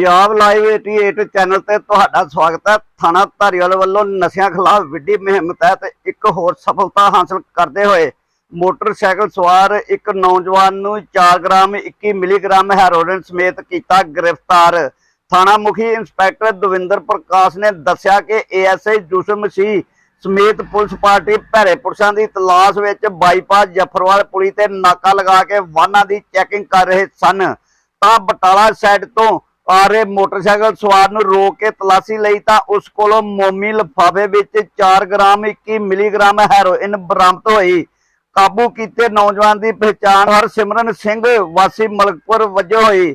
Punjab live 88 channel ਤੇ ਤੁਹਾਡਾ ਸਵਾਗਤ ਹੈ। ਥਾਣਾ ਧਾਰੀਵਾਲ ਵੱਲੋਂ ਨਸ਼ਿਆਂ ਖਿਲਾਫ ਵਿੱਢੀ ਮੁਹਿੰਮ ਤਹਿਤ ਇੱਕ ਹੋਰ ਸਫਲਤਾ ਹਾਸਲ ਕਰਦੇ ਹੋਏ ਮੋਟਰਸਾਈਕਲ ਸਵਾਰ ਇੱਕ ਨੌਜਵਾਨ ਨੂੰ 4 ਗ੍ਰਾਮ 21 ਮਿਲੀਗ੍ਰਾਮ ਹੈਰੋਇਨ ਸਮੇਤ ਕੀਤਾ ਗ੍ਰਿਫਤਾਰ। ਥਾਣਾ ਮੁਖੀ ਇੰਸਪੈਕਟਰ ਦਵਿੰਦਰ ਪ੍ਰਕਾਸ਼ ਨੇ ਦੱਸਿਆ ਕਿ ਏਐਸਆਈ ਜੂਸਫ ਮਸੀਹ ਸਮੇਤ ਪੁਲਿਸ ਪਾਰਟੀ ਭੈਰੇ ਪੁਰਸ਼ਾਂ ਦੀ ਤਲਾਸ਼ ਵਿੱਚ ਬਾਈਪਾਸ ਜਫਰਵਾਲ ਪੁਲੀ ਤੇ ਨਾਕਾ ਲਗਾ ਕੇ ਵਾਹਨਾਂ ਦੀ ਚੈਕਿੰਗ ਕਰ ਰਹੇ ਸਨ। ਤਾਂ ਬਟਾਲਾ ਸਾਈਡ ਤੋਂ ਆ ਰਹੇ ਮੋਟਰਸਾਈਕਲ ਸਵਾਰ ਨੂੰ ਰੋਕ ਕੇ ਤਲਾਸ਼ੀ ਲਈ ਤਾਂ ਉਸ ਕੋਲੋਂ ਮੋਮੀ ਲਿਫਾਫੇ ਵਿੱਚ 4 ਗ੍ਰਾਮ 21 ਮਿਲੀਗ੍ਰਾਮ ਹੈਰੋਇਨ ਬਰਾਮਦ ਹੋਈ। ਕਾਬੂ ਕੀਤੇ ਨੌਜਵਾਨ ਦੀ ਪਛਾਣ ਹਰਸਿਮਰਨ ਸਿੰਘ ਵਾਸੀ ਮਲਕਪੁਰ ਵਜੋਂ ਹੋਈ।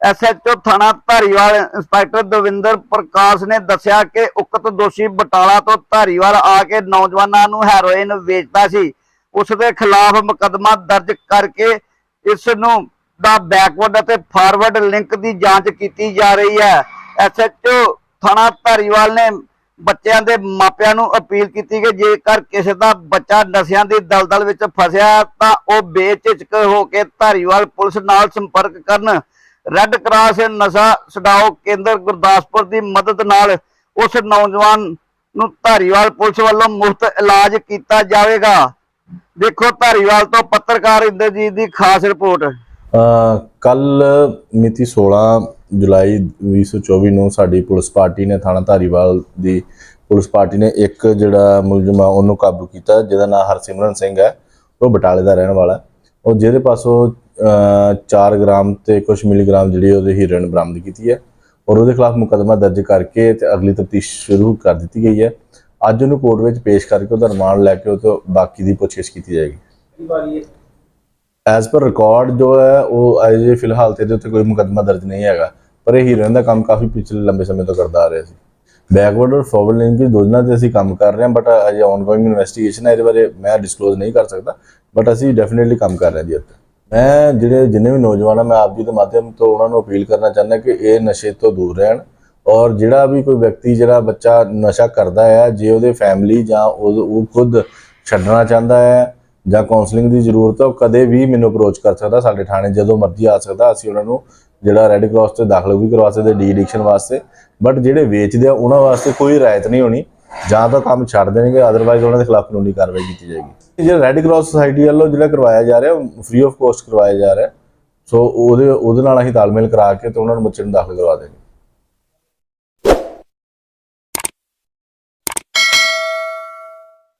ਐਸਐਚਓ ਥਾਣਾ ਧਾਰੀਵਾਲ ਇੰਸਪੈਕਟਰ ਦਵਿੰਦਰ ਪ੍ਰਕਾਸ਼ ਨੇ ਦੱਸਿਆ ਕਿ ਉਕਤ ਦੋਸ਼ੀ ਬਟਾਲਾ ਤੋਂ ਧਾਰੀਵਾਲ ਆ ਕੇ ਨੌਜਵਾਨਾਂ ਨੂੰ ਹੈਰੋਇਨ ਵੇਚਦਾ ਸੀ। ਉਸ ਦੇ ਖਿਲਾਫ ਮੁਕੱਦਮਾ ਦਰਜ ਕਰਕੇ ਇਸ ਨੂੰ ਦਾ ਬੈਕਵਰਡ ਅਤੇ ਫਾਰਵਰਡ ਲਿੰਕ ਦੀ ਜਾਂਚ ਕੀਤੀ ਜਾ ਰਹੀ ਹੈ। ਐਸਐਚਓ ਥਾਣਾ ਧਾਰੀਵਾਲ ਨੇ ਬੱਚਿਆਂ ਦੇ ਮਾਪਿਆਂ ਨੂੰ ਅਪੀਲ ਕੀਤੀ ਕਿ ਜੇਕਰ ਕਿਸੇ ਦਾ ਬੱਚਾ ਨਸ਼ਿਆਂ ਦੀ ਦਲਦਲ ਵਿੱਚ ਫਸਿਆ ਤਾਂ ਉਹ ਬੇਝਿਜਕ ਹੋ ਕੇ ਧਾਰੀਵਾਲ ਪੁਲਿਸ ਨਾਲ ਸੰਪਰਕ ਕਰਨ। ਰੈੱਡ ਕਰਾਸ ਨਸ਼ਾ ਛਡਾਓ ਕੇਂਦਰ ਗੁਰਦਾਸਪੁਰ ਦੀ ਮਦਦ ਨਾਲ ਉਸ ਨੌਜਵਾਨ ਨੂੰ ਧਾਰੀਵਾਲ ਪੁਲਿਸ ਵੱਲੋਂ ਮੁਫਤ ਇਲਾਜ ਕੀਤਾ ਜਾਵੇਗਾ। ਦੇਖੋ ਧਾਰੀਵਾਲ ਤੋਂ ਪੱਤਰਕਾਰ ਇੰਦਰਜੀਤ ਦੀ ਖਾਸ ਰਿਪੋਰਟ। ਕੱਲ ਮਿਤੀ 16 ਜੁਲਾਈ 2024 ਨੂੰ ਸਾਡੀ ਪੁਲਿਸ ਪਾਰਟੀ ਨੇ ਥਾਣਾ ਧਾਰੀਵਾਲ ਦੀ ਪੁਲਿਸ ਪਾਰਟੀ ਨੇ ਇੱਕ ਜਿਹੜਾ ਮੁਲਜ਼ਮ ਆ, ਉਹਨੂੰ ਕਾਬੂ ਕੀਤਾ, ਜਿਹਦਾ ਨਾਮ ਹਰਸਿਮਰਨ ਸਿੰਘ ਹੈ। ਉਹ ਬਟਾਲੇ ਦਾ ਰਹਿਣ ਵਾਲਾ ਹੈ। ਉਹ ਜਿਹਦੇ ਪਾਸੋਂ 4 ਗ੍ਰਾਮ ਤੇ ਕੁਝ ਮਿਲੀਗ੍ਰਾਮ ਜਿਹੜੀ ਉਹਦੇ ਹੀਰੋਇਨ ਬਰਾਮਦ ਕੀਤੀ ਹੈ ਔਰ ਉਹਦੇ ਖਿਲਾਫ ਮੁਕੱਦਮਾ ਦਰਜ ਕਰਕੇ ਤੇ ਅਗਲੀ ਤਫਤੀਸ਼ ਸ਼ੁਰੂ ਕਰ ਦਿੱਤੀ ਗਈ ਹੈ। ਅੱਜ ਉਹਨੂੰ ਕੋਰਟ ਵਿੱਚ ਪੇਸ਼ ਕਰਕੇ ਉਹਦਾ ਰਿਮਾਂਡ ਲੈ ਕੇ ਉਹ ਤੋਂ ਬਾਕੀ ਦੀ ਪੁੱਛਗਿੱਛ ਕੀਤੀ ਜਾਏਗੀ। ਐਜ਼ ਪਰ ਰਿਕਾਰਡ ਜੋ ਹੈ, ਉਹ ਅਜੇ ਫਿਲਹਾਲ ਤੇ ਇਹਦੇ ਉੱਤੇ ਕੋਈ ਮੁਕੱਦਮਾ ਦਰਜ ਨਹੀਂ ਹੈਗਾ, ਪਰ ਇਹ ਹੀਰੋਇਨ ਦਾ ਕੰਮ ਕਾਫੀ ਪਿਛਲੇ ਲੰਬੇ ਸਮੇਂ ਤੋਂ ਕਰਦਾ ਆ ਰਿਹਾ ਸੀ। ਬੈਕਵਰਡ ਔਰ ਫਾਰਵਰਡ ਲਿੰਕ ਦੀ ਦੋਨਾਂ ਤੇ ਅਸੀਂ ਕੰਮ ਕਰ ਰਹੇ ਹਾਂ ਬਟ ਅਜੇ ਆਨਗੋਇੰਗ ਇਨਵੈਸਟੀਗੇਸ਼ਨ ਹੈ, ਇਹਦੇ ਬਾਰੇ ਮੈਂ ਡਿਸਕਲੋਜ਼ ਨਹੀਂ ਕਰ ਸਕਦਾ ਬਟ ਅਸੀਂ ਡੈਫੀਨਿਟਲੀ ਕੰਮ ਕਰ ਰਹੇ ਹਾਂ ਜੀ ਇੱਥੇ। ਮੈਂ ਜਿਹੜੇ ਜਿੰਨੇ ਵੀ ਨੌਜਵਾਨ ਆ, ਮੈਂ ਆਪ ਜੀ ਦੇ ਮਾਧਿਅਮ ਤੋਂ ਉਹਨਾਂ ਨੂੰ ਅਪੀਲ ਕਰਨਾ ਚਾਹੁੰਦਾ ਕਿ ਇਹ ਨਸ਼ੇ ਤੋਂ ਦੂਰ ਰਹਿਣ ਔਰ ਜਿਹੜਾ ਵੀ ਕੋਈ ਵਿਅਕਤੀ, ਜਿਹੜਾ ਬੱਚਾ ਨਸ਼ਾ ਕਰਦਾ ਹੈ ਜੇ ਉਹਦੇ ਫੈਮਿਲੀ ਜਾਂ ਉਹ ਖੁਦ ਛੱਡਣਾ ਚਾਹੁੰਦਾ ਹੈ ਜਾਂ ਕਾਉਂਸਲਿੰਗ ਦੀ ਜ਼ਰੂਰਤ ਹੈ ਉਹ ਕਦੇ ਵੀ ਮੈਨੂੰ ਅਪਰੋਚ ਕਰ ਸਕਦਾ ਸਾਡੇ ਥਾਣੇ, ਜਦੋਂ ਮਰਜ਼ੀ ਆ ਸਕਦਾ, ਅਸੀਂ ਉਹਨਾਂ ਨੂੰ ਜਿਹੜਾ ਰੈੱਡ ਕਰਾਸ ਤੇ ਦਾਖਲ ਵੀ ਕਰਵਾ ਸਕਦੇ ਡੀ ਐਡਿਕਸ਼ਨ ਵਾਸਤੇ। ਬਟ ਜਿਹੜੇ ਵੇਚਦੇ ਆ, ਉਹਨਾਂ ਵਾਸਤੇ ਕੋਈ ਰਾਇਤ ਨਹੀਂ ਹੋਣੀ। ਜਾਂ ਤਾਂ ਕੰਮ ਛੱਡ ਦੇਣਗੇ ਅਦਰਵਾਈਜ਼ ਉਹਨਾਂ ਦੇ ਖਿਲਾਫ ਕਾਨੂੰਨੀ ਕਾਰਵਾਈ ਕੀਤੀ ਜਾਏਗੀ। ਜਿਹੜਾ ਰੈੱਡ ਕਰਾਸ ਸੁਸਾਇਟੀ ਵੱਲੋਂ ਜਿਹੜਾ ਕਰਵਾਇਆ ਜਾ ਰਿਹਾ ਫ੍ਰੀ ਆਫ ਕੋਸਟ ਕਰਵਾਇਆ ਜਾ ਰਿਹਾ। ਸੋ ਉਹਦੇ ਉਹਦੇ ਨਾਲ ਅਸੀਂ ਤਾਲਮੇਲ ਕਰਾ ਕੇ ਤੇ ਉਹਨਾਂ ਨੂੰ ਬੱਚੇ ਨੂੰ ਦਾਖਲ ਕਰਵਾ ਦੇਣਗੇ।